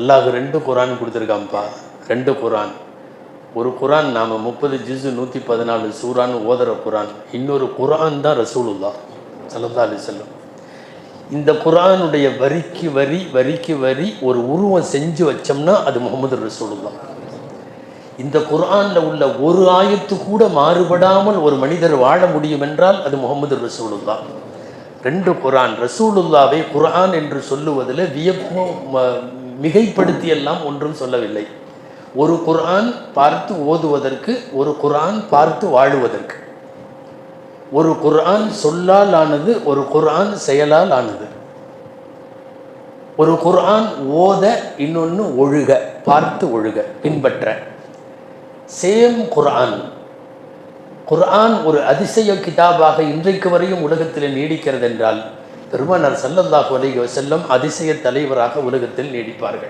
அல்லாஹ் ரெண்டு குரான் கொடுத்துருக்கான்ப்பா. ரெண்டு குரான். ஒரு குரான் நாம் முப்பது ஜிசு நூற்றி பதினாலு சூரான் ஓதுற குரான். இன்னொரு குரான் தான் ரசூலுல்லா சல்லா அலி செல்லம் இந்த குரானுடைய வரிக்கு வரி வரிக்கு வரி ஒரு உருவம் செஞ்சு வச்சோம்னா அது முகமது ரசூலுல்லா இந்த குரானில் உள்ள ஒரு ஆயத்து கூட மாறுபடாமல் ஒரு மனிதர் வாழ முடியும் என்றால் அது முகமது ரசூலுல்லா ரெண்டு குரான். ரசூலுல்லாவை குரான் என்று சொல்லுவதில் வியப்பு மிகைப்படுத்தியெல்லாம் மிகைப்படுத்தி எல்லாம் ஒன்றும் சொல்லவில்லை. ஒரு குர்ஆன் பார்த்து ஓதுவதற்கு ஒரு குர்ஆன் பார்த்து வாழுவதற்கு. ஒரு குர்ஆன் சொல்லால் ஆனது ஒரு குர்ஆன் செயலால் ஆனது ஒரு குர்ஆன் ஓத இன்னொன்று ஒழுக பார்த்து ஒழுக பின்பற்ற. சேம் குர்ஆன். குர்ஆன் ஒரு அதிசய கிதாபாக இன்றைக்கு வரையும் உலகத்தில் நீடிக்கிறது என்றால் பெருமானார் ஸல்லல்லாஹு அலைஹி வஸல்லம் அதிசய தலைவராக உலகத்தில் நீடிப்பார்கள்.